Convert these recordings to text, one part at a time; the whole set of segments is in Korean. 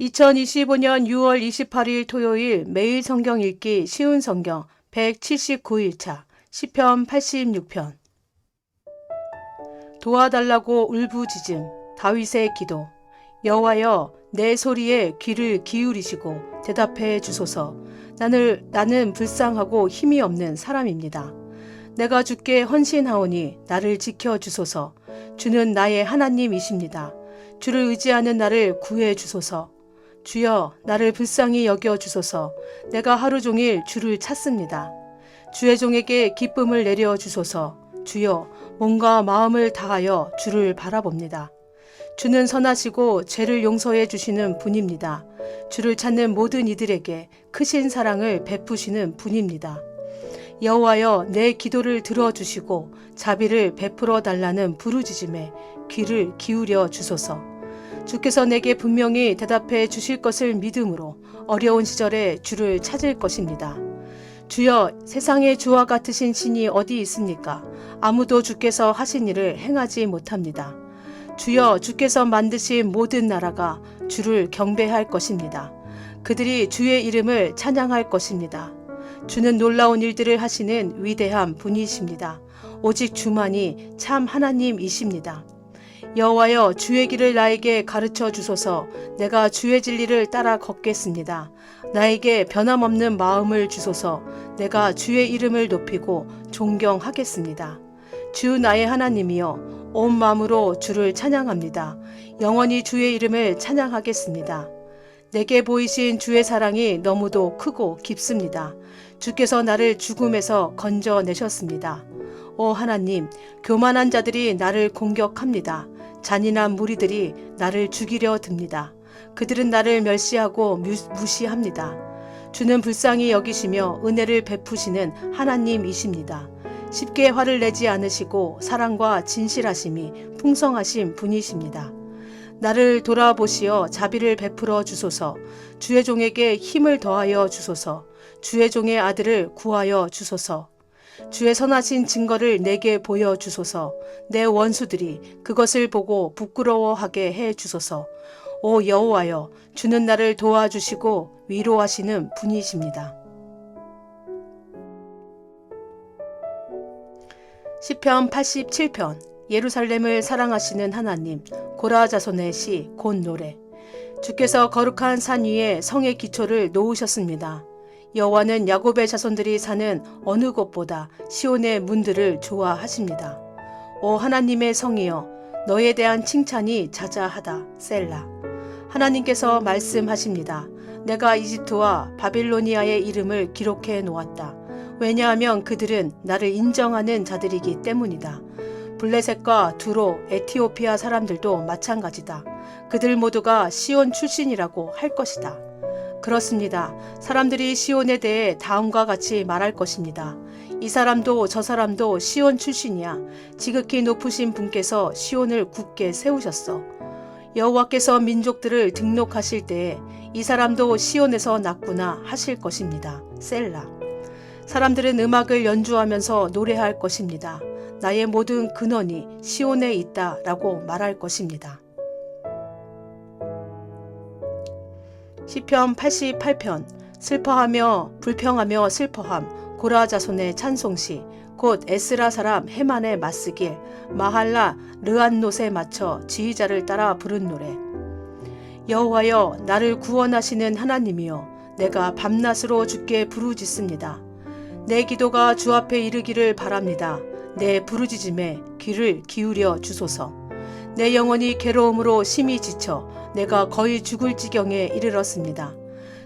2025년 6월 28일 토요일 매일 성경 읽기 쉬운 성경 179일차 시편 86편. 도와달라고 울부짖음 다윗의 기도. 여호와여 내 소리에 귀를 기울이시고 대답해 주소서. 나는 나는 불쌍하고 힘이 없는 사람입니다. 내가 주께 헌신하오니 나를 지켜 주소서. 주는 나의 하나님이십니다. 주를 의지하는 나를 구해 주소서 주여 나를 불쌍히 여겨 주소서 내가 하루 종일 주를 찾습니다. 주의 종에게 기쁨을 내려 주소서 주여 몸과 마음을 다하여 주를 바라봅니다. 주는 선하시고 죄를 용서해 주시는 분입니다. 주를 찾는 모든 이들에게 크신 사랑을 베푸시는 분입니다. 여호와여 내 기도를 들어주시고 자비를 베풀어 달라는 부르짖음에 귀를 기울여 주소서. 주께서 내게 분명히 대답해 주실 것을 믿음으로 어려운 시절에 주를 찾을 것입니다. 주여 세상에 주와 같으신 신이 어디 있습니까? 아무도 주께서 하신 일을 행하지 못합니다. 주여 주께서 만드신 모든 나라가 주를 경배할 것입니다. 그들이 주의 이름을 찬양할 것입니다. 주는 놀라운 일들을 하시는 위대한 분이십니다. 오직 주만이 참 하나님이십니다. 여호와여 주의 길을 나에게 가르쳐 주소서 내가 주의 진리를 따라 걷겠습니다. 나에게 변함없는 마음을 주소서 내가 주의 이름을 높이고 존경하겠습니다. 주 나의 하나님이여 온 마음으로 주를 찬양합니다. 영원히 주의 이름을 찬양하겠습니다. 내게 보이신 주의 사랑이 너무도 크고 깊습니다. 주께서 나를 죽음에서 건져내셨습니다. 오 하나님, 교만한 자들이 나를 공격합니다. 잔인한 무리들이 나를 죽이려 듭니다. 그들은 나를 멸시하고 무시합니다. 주는 불쌍히 여기시며 은혜를 베푸시는 하나님이십니다. 쉽게 화를 내지 않으시고 사랑과 진실하심이 풍성하신 분이십니다. 나를 돌아보시어 자비를 베풀어 주소서. 주의 종에게 힘을 더하여 주소서. 주의 종의 아들을 구하여 주소서. 주의 선하신 증거를 내게 보여 주소서. 내 원수들이 그것을 보고 부끄러워하게 해 주소서. 오 여호와여, 주는 나를 도와주시고 위로하시는 분이십니다. 시편 87편 예루살렘을 사랑하시는 하나님 고라 자손의 시 곧 노래 주께서 거룩한 산 위에 성의 기초를 놓으셨습니다. 여호와는 야곱의 자손들이 사는 어느 곳보다 시온의 문들을 좋아하십니다. 오 하나님의 성이여 너에 대한 칭찬이 자자하다 셀라 하나님께서 말씀하십니다. 내가 이집트와 바빌로니아의 이름을 기록해 놓았다. 왜냐하면 그들은 나를 인정하는 자들이기 때문이다. 블레셋과 두로, 에티오피아 사람들도 마찬가지다. 그들 모두가 시온 출신이라고 할 것이다. 그렇습니다. 사람들이 시온에 대해 다음과 같이 말할 것입니다. 이 사람도 저 사람도 시온 출신이야. 지극히 높으신 분께서 시온을 굳게 세우셨어. 여호와께서 민족들을 등록하실 때에 이 사람도 시온에서 났구나 하실 것입니다. 셀라. 사람들은 음악을 연주하면서 노래할 것입니다. 나의 모든 근원이 시온에 있다 라고 말할 것입니다. 시편 88편 슬퍼하며 불평하며 슬퍼함 고라 자손의 찬송시 곧 에스라 사람 헤만의 맞쓰길 마할라 르안노에 맞춰 지휘자를 따라 부른 노래. 여호와여 나를 구원하시는 하나님이여 내가 밤낮으로 주께 부르짖습니다. 내 기도가 주 앞에 이르기를 바랍니다. 내 부르짖음에 귀를 기울여 주소서 내 영혼이 괴로움으로 심히 지쳐 내가 거의 죽을 지경에 이르렀습니다.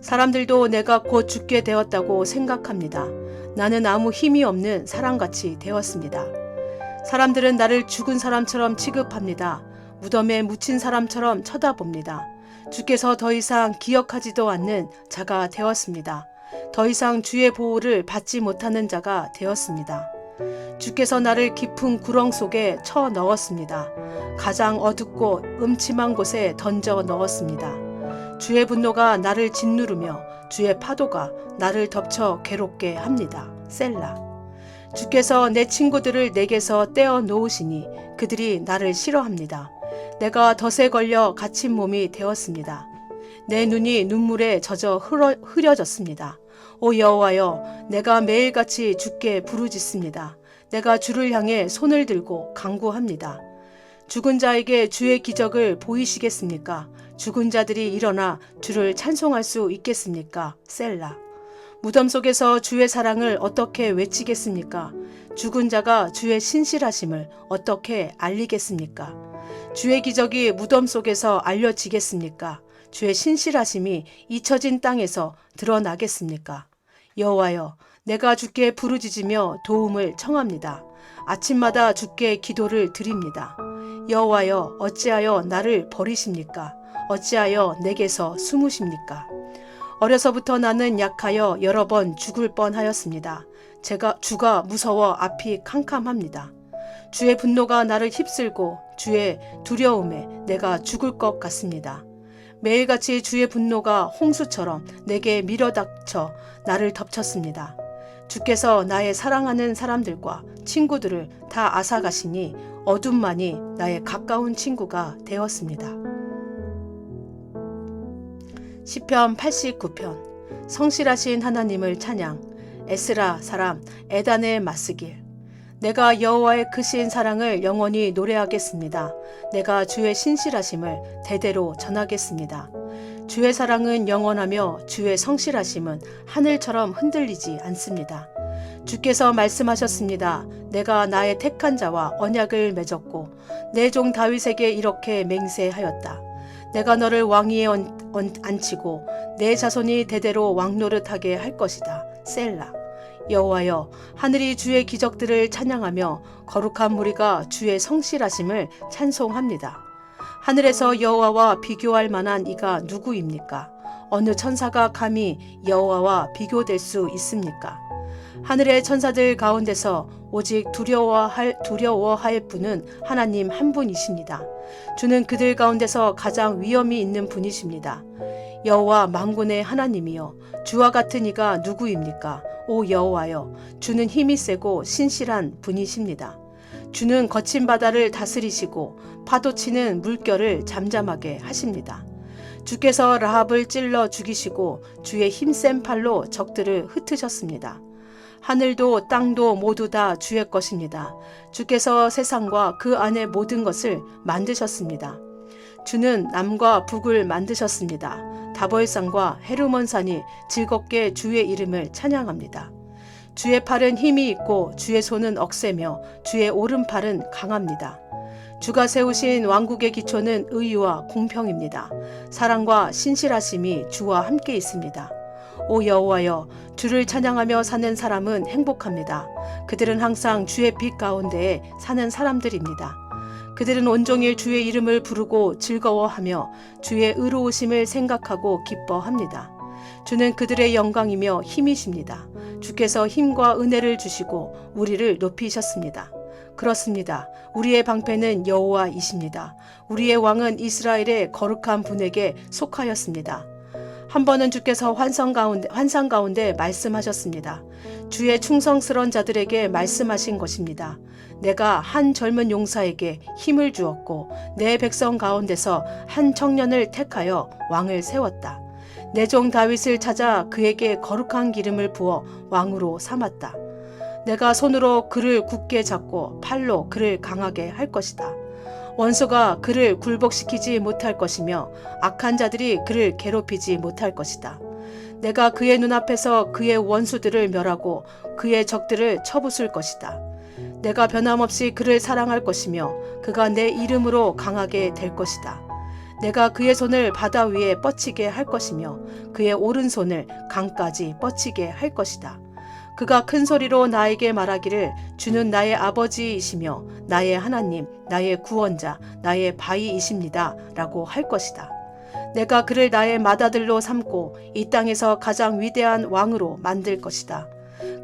사람들도 내가 곧 죽게 되었다고 생각합니다. 나는 아무 힘이 없는 사람같이 되었습니다. 사람들은 나를 죽은 사람처럼 취급합니다. 무덤에 묻힌 사람처럼 쳐다봅니다. 주께서 더 이상 기억하지도 않는 자가 되었습니다. 더 이상 주의 보호를 받지 못하는 자가 되었습니다. 주께서 나를 깊은 구렁 속에 쳐 넣었습니다. 가장 어둡고 음침한 곳에 던져 넣었습니다. 주의 분노가 나를 짓누르며 주의 파도가 나를 덮쳐 괴롭게 합니다. 셀라. 주께서 내 친구들을 내게서 떼어 놓으시니 그들이 나를 싫어합니다. 내가 덫에 걸려 갇힌 몸이 되었습니다. 내 눈이 눈물에 젖어 흐러, 흐려졌습니다. 오 여호와여, 내가 매일같이 주께 부르짖습니다. 내가 주를 향해 손을 들고 강구합니다. 죽은 자에게 주의 기적을 보이시겠습니까? 죽은 자들이 일어나 주를 찬송할 수 있겠습니까? 셀라. 무덤 속에서 주의 사랑을 어떻게 외치겠습니까? 죽은 자가 주의 신실하심을 어떻게 알리겠습니까? 주의 기적이 무덤 속에서 알려지겠습니까? 주의 신실하심이 잊혀진 땅에서 드러나겠습니까? 여호와여, 내가 주께 부르짖으며 도움을 청합니다. 아침마다 주께 기도를 드립니다. 여호와여, 어찌하여 나를 버리십니까? 어찌하여 내게서 숨으십니까? 어려서부터 나는 약하여 여러 번 죽을 뻔하였습니다. 제가 주가 무서워 앞이 캄캄합니다. 주의 분노가 나를 휩쓸고 주의 두려움에 내가 죽을 것 같습니다. 매일같이 주의 분노가 홍수처럼 내게 밀어닥쳐 나를 덮쳤습니다. 주께서 나의 사랑하는 사람들과 친구들을 다 앗아가시니 어둠만이 나의 가까운 친구가 되었습니다. 시편 89편 성실하신 하나님을 찬양 에스라 사람 에단의 맞쓰길 내가 여호와의 크신 사랑을 영원히 노래하겠습니다. 내가 주의 신실하심을 대대로 전하겠습니다. 주의 사랑은 영원하며 주의 성실하심은 하늘처럼 흔들리지 않습니다. 주께서 말씀하셨습니다. 내가 나의 택한 자와 언약을 맺었고 내 종 다윗에게 이렇게 맹세하였다. 내가 너를 왕위에 얹- 얹- 앉히고 내 자손이 대대로 왕노릇하게 할 것이다. 셀라. 여호와여 하늘이 주의 기적들을 찬양하며 거룩한 무리가 주의 성실하심을 찬송합니다. 하늘에서 여호와와 비교할 만한 이가 누구입니까? 어느 천사가 감히 여호와와 비교될 수 있습니까? 하늘의 천사들 가운데서 오직 두려워할 두려워할 분은 하나님 한 분이십니다. 주는 그들 가운데서 가장 위엄이 있는 분이십니다. 여호와 만군의 하나님이여 주와 같은 이가 누구입니까? 오 여호와여 주는 힘이 세고 신실한 분이십니다. 주는 거친 바다를 다스리시고 파도치는 물결을 잠잠하게 하십니다. 주께서 라합을 찔러 죽이시고 주의 힘센 팔로 적들을 흩으셨습니다. 하늘도 땅도 모두 다 주의 것입니다. 주께서 세상과 그 안의 모든 것을 만드셨습니다. 주는 남과 북을 만드셨습니다. 다벌산과 헤르몬산이 즐겁게 주의 이름을 찬양합니다. 주의 팔은 힘이 있고 주의 손은 억세며 주의 오른팔은 강합니다. 주가 세우신 왕국의 기초는 의와 공평입니다. 사랑과 신실하심이 주와 함께 있습니다. 오 여호와여 주를 찬양하며 사는 사람은 행복합니다. 그들은 항상 주의 빛 가운데에 사는 사람들입니다. 그들은 온종일 주의 이름을 부르고 즐거워하며 주의 의로우심을 생각하고 기뻐합니다. 주는 그들의 영광이며 힘이십니다. 주께서 힘과 은혜를 주시고 우리를 높이셨습니다. 그렇습니다. 우리의 방패는 여호와이십니다. 우리의 왕은 이스라엘의 거룩한 분에게 속하였습니다. 한 번은 주께서 환상 가운데, 환상 가운데 말씀하셨습니다. 주의 충성스러운 자들에게 말씀하신 것입니다. 내가 한 젊은 용사에게 힘을 주었고 내 백성 가운데서 한 청년을 택하여 왕을 세웠다. 내 종 다윗을 찾아 그에게 거룩한 기름을 부어 왕으로 삼았다. 내가 손으로 그를 굳게 잡고 팔로 그를 강하게 할 것이다. 원수가 그를 굴복시키지 못할 것이며 악한 자들이 그를 괴롭히지 못할 것이다. 내가 그의 눈앞에서 그의 원수들을 멸하고 그의 적들을 쳐부술 것이다. 내가 변함없이 그를 사랑할 것이며 그가 내 이름으로 강하게 될 것이다. 내가 그의 손을 바다 위에 뻗치게 할 것이며 그의 오른손을 강까지 뻗치게 할 것이다. 그가 큰 소리로 나에게 말하기를 주는 나의 아버지이시며 나의 하나님, 나의 구원자, 나의 바위이십니다. 라고 할 것이다. 내가 그를 나의 맏아들로 삼고 이 땅에서 가장 위대한 왕으로 만들 것이다.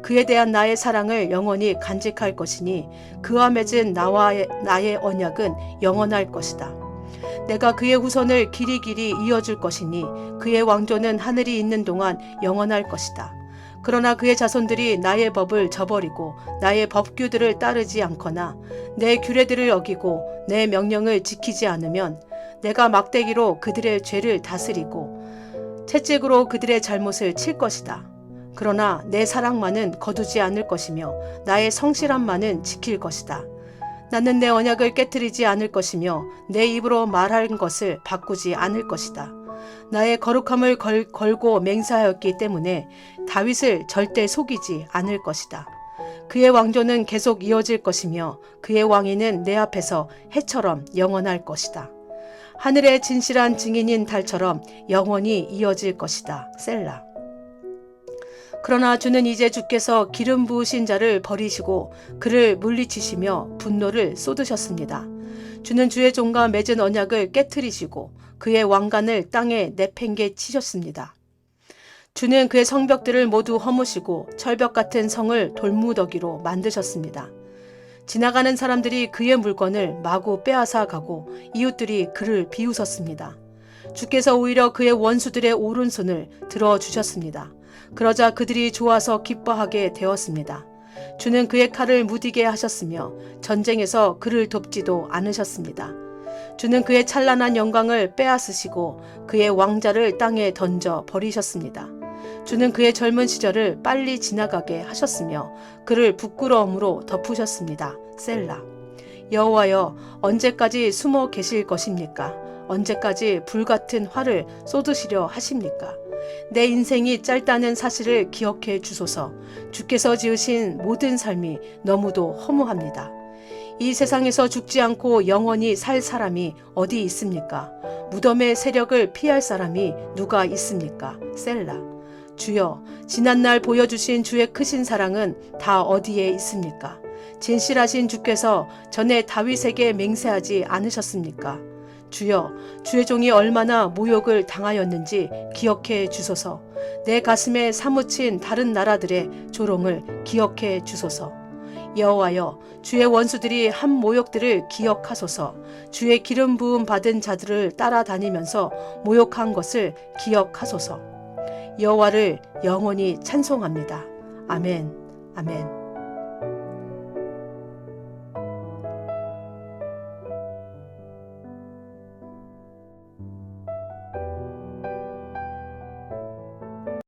그에 대한 나의 사랑을 영원히 간직할 것이니 그와 맺은 나와의 나의 언약은 영원할 것이다. 내가 그의 후손을 길이 길이 이어줄 것이니 그의 왕조는 하늘이 있는 동안 영원할 것이다. 그러나 그의 자손들이 나의 법을 저버리고 나의 법규들을 따르지 않거나 내 규례들을 어기고 내 명령을 지키지 않으면 내가 막대기로 그들의 죄를 다스리고 채찍으로 그들의 잘못을 칠 것이다. 그러나 내 사랑만은 거두지 않을 것이며 나의 성실함만은 지킬 것이다. 나는 내 언약을 깨뜨리지 않을 것이며 내 입으로 말한 것을 바꾸지 않을 것이다. 나의 거룩함을 걸, 걸고 맹세하였기 때문에 다윗을 절대 속이지 않을 것이다. 그의 왕조는 계속 이어질 것이며 그의 왕위는 내 앞에서 해처럼 영원할 것이다. 하늘의 진실한 증인인 달처럼 영원히 이어질 것이다. 셀라. 그러나 주는 이제 주께서 기름 부으신 자를 버리시고 그를 물리치시며 분노를 쏟으셨습니다. 주는 주의 종과 맺은 언약을 깨뜨리시고 그의 왕관을 땅에 내팽개 치셨습니다. 주는 그의 성벽들을 모두 허무시고 철벽 같은 성을 돌무더기로 만드셨습니다. 지나가는 사람들이 그의 물건을 마구 빼앗아 가고 이웃들이 그를 비웃었습니다. 주께서 오히려 그의 원수들의 오른손을 들어 주셨습니다. 그러자 그들이 좋아서 기뻐하게 되었습니다. 주는 그의 칼을 무디게 하셨으며 전쟁에서 그를 돕지도 않으셨습니다. 주는 그의 찬란한 영광을 빼앗으시고 그의 왕자를 땅에 던져 버리셨습니다. 주는 그의 젊은 시절을 빨리 지나가게 하셨으며 그를 부끄러움으로 덮으셨습니다. 셀라. 여호와여 언제까지 숨어 계실 것입니까? 언제까지 불같은 화를 쏟으시려 하십니까? 내 인생이 짧다는 사실을 기억해 주소서. 주께서 지으신 모든 삶이 너무도 허무합니다. 이 세상에서 죽지 않고 영원히 살 사람이 어디 있습니까? 무덤의 세력을 피할 사람이 누가 있습니까? 셀라. 주여, 지난날 보여주신 주의 크신 사랑은 다 어디에 있습니까? 진실하신 주께서 전에 다윗에게 맹세하지 않으셨습니까? 주여, 주의 종이 얼마나 모욕을 당하였는지 기억해 주소서. 내 가슴에 사무친 다른 나라들의 조롱을 기억해 주소서. 여호와여, 주의 원수들이 한 모욕들을 기억하소서. 주의 기름 부음 받은 자들을 따라다니면서 모욕한 것을 기억하소서. 여호와를 영원히 찬송합니다. 아멘. 아멘.